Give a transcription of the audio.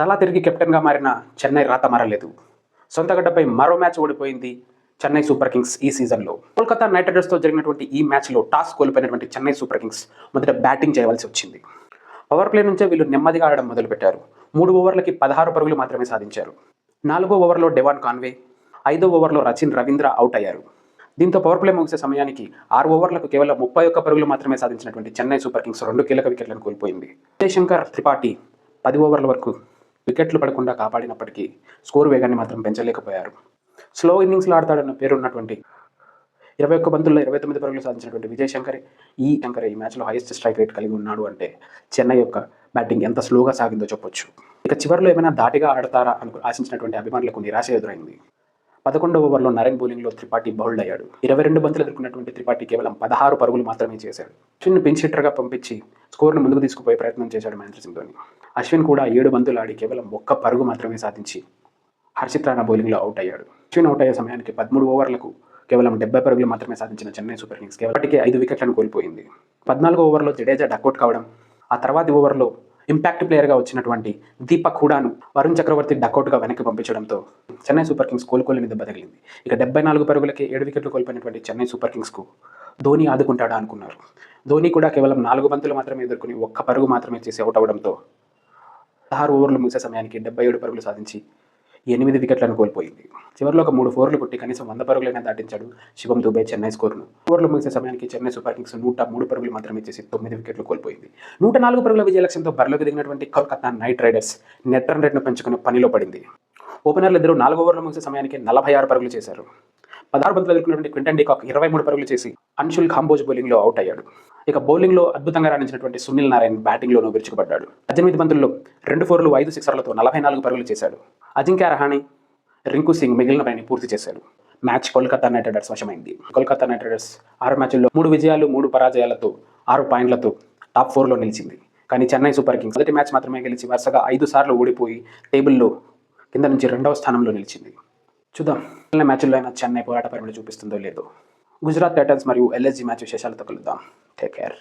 తలా తిరిగి కెప్టెన్గా మారిన చెన్నై రాత మారలేదు. సొంతగడ్డపై మరో మ్యాచ్ ఓడిపోయింది చెన్నై సూపర్ కింగ్స్ ఈ సీజన్లో కోల్కతా నైట్ రైడర్స్తో జరిగినటువంటి ఈ మ్యాచ్లో టాస్ కోల్పోయినటువంటి చెన్నై సూపర్ కింగ్స్ మొదట బ్యాటింగ్ చేయవలసి వచ్చింది. పవర్ ప్లే నుంచే వీళ్ళు నెమ్మదిగా ఆడడం మొదలుపెట్టారు. మూడు ఓవర్లకి పదహారు పరుగులు మాత్రమే సాధించారు. నాలుగో ఓవర్లో డెవాన్ కాన్వే ఐదో ఓవర్లో రచిన్ రవీంద్ర అవుట్ అయ్యారు. దీంతో పవర్ ప్లే ముగిసే సమయానికి ఆరు ఓవర్లకు కేవలం ముప్పై ఒక్క పరుగులు మాత్రమే సాధించినటువంటి చెన్నై సూపర్ కింగ్స్ రెండు కీలక వికెట్లను కోల్పోయింది. విజయశంకర్ త్రిపాఠి పది ఓవర్ల వరకు వికెట్లు పడకుండా కాపాడినప్పటికీ స్కోర్ వేగాన్ని మాత్రం పెంచలేకపోయారు. స్లో ఇన్నింగ్స్లో ఆడతాడన్న పేరున్నటువంటి ఇరవై ఒక్క బంతుల్లో ఇరవై తొమ్మిది పరుగులు సాధించినటువంటి విజయ్ శంకర్ ఈ శంకర్ ఈ మ్యాచ్లో హైయెస్ట్ స్ట్రైక్ రేట్ కలిగి ఉన్నాడు అంటే చెన్నై యొక్క బ్యాటింగ్ ఎంత స్లోగా సాగిందో చెప్పొచ్చు. ఇక చివరిలో ఏమైనా దాటిగా ఆడతారా అని ఆశించినటువంటి అభిమానులకు నిరాశ ఎదురైంది. పదకొండవ ఓవర్లో నరేన్ బౌలింగ్లో త్రిపాఠి బౌల్డ్ అయ్యాడు. ఇరవై రెండు బంతులు ఎదుర్కొన్నటువంటి త్రిపాఠి కేవలం పదహారు పరుగులు మాత్రమే చేశాడు. చిన్న పిన్స్ హిట్టర్గా పంపించి స్కోర్ను ముందుకు తీసుకుపోయే ప్రయత్నం చేశాడు మహేంద్ర సింగ్ ధోని. అశ్విన్ కూడా ఏడు బంతులు ఆడి కేవలం ఒక్క పరుగు మాత్రమే సాధించి హర్షిత్ రాణా బౌలింగ్లో అవుట్ అయ్యాడు. అశ్విన్ అవుట్ అయ్యే సమయానికి పదమూడు ఓవర్లకు కేవలం డెబ్బై పరుగులు మాత్రమే సాధించిన చెన్నై సూపర్ కింగ్స్ కేవలం ఐదు వికెట్లను కోల్పోయింది. పద్నాలుగు ఓవర్లో జడేజా డక్అవుట్ కావడం ఆ తర్వాతి ఓవర్లో ఇంపాక్ట్ ప్లేయర్గా వచ్చినటువంటి దీపక్ హుడాను వరుణ్ చక్రవర్తి డక్అవుట్గా వెనక్కి పంపించడంతో చెన్నై సూపర్ కింగ్స్ కోలుకోలేని దెబ్బ తగిలింది ఇక డెబ్బై నాలుగు పరుగులకి ఏడు వికెట్లు కోల్పోయినటువంటి చెన్నై సూపర్ కింగ్స్కు ధోని ఆదుకుంటాడా అనుకున్నారు. ధోని కూడా కేవలం నాలుగు బంతులు మాత్రమే ఎదుర్కొని ఒక్క పరుగు మాత్రమే చేసి అవుట్ అవడంతో పదహారు ఓవర్లు ముగిసే సమయానికి డెబ్బై ఏడు పరుగులు సాధించి ఎనిమిది వికెట్లను కోల్పోయింది. చివరిలో ఒక మూడు ఫోర్లు కొట్టి కనీసం వంద పరుగులైనా దాటించాడు శివం దుబే చెన్నై స్కోర్ను. ఓవర్లు ముగిసే సమయానికి చెన్నై సూపర్ కింగ్స్ నూట మూడు పరుగులు మాత్రమే చేసి తొమ్మిది వికెట్లు కోల్పోయింది. నూట నాలుగు పరుగుల విజయ లక్ష్యంతో బరిలోకి దిగినటువంటి Kolkata Knight Riders net run రేట్ను పెంచుకుని పనిలో పడింది. ఓపెనర్లు ఇద్దరు నాలుగు ఓవర్లు ముగిసే సమయానికి నలభై ఆరు పరుగులు చేశారు. పదహారు బంతులు ఎదుర్కొన్నటువంటి క్వింటన్ డికాక్ ఇరవై మూడు పరుగులు చేసి అన్షుల్ ఖాంబోజ్ బౌలింగ్లో అవుట్ అయ్యాడు. ఇక బౌలింగ్లో అద్భుతంగా రాణించినటువంటి సునీల్ నారాయణ్ బ్యాటింగ్లోనూ విరుచుకుపడ్డాడు. పద్దెనిమిది బంతుల్లో రెండు ఫోర్లు ఐదు సిక్సర్లతో నలభై నాలుగు పరుగులు చేశాడు. అజింక్య రహాణి రింకు సింగ్ మిగిలిన పనిని పూర్తి చేశాడు. మ్యాచ్ కోల్కతా నైట్ రైడర్స్ వశమైంది. కోల్కతా నైట్ రైడర్స్ ఆరు మ్యాచ్ల్లో మూడు విజయాలు మూడు పరాజయాలతో ఆరు పాయింట్లతో టాప్ ఫోర్లో నిలిచింది. కానీ చెన్నై సూపర్ కింగ్స్ మొదటి మ్యాచ్ మాత్రమే గెలిచి వరుసగా ఐదు సార్లు ఓడిపోయి టేబుల్లో కింద నుంచి రెండవ స్థానంలో నిలిచింది. చూద్దాం మ్యాచ్ల్లో అయినా చెన్నై పోరాట పరిమితి చూపిస్తుందో లేదో. గుజరాత్ టైటన్స్ మరియు ఎల్ఎస్జీ మ్యాచ్ విశేషాలతో కలుద్దాం. Take care.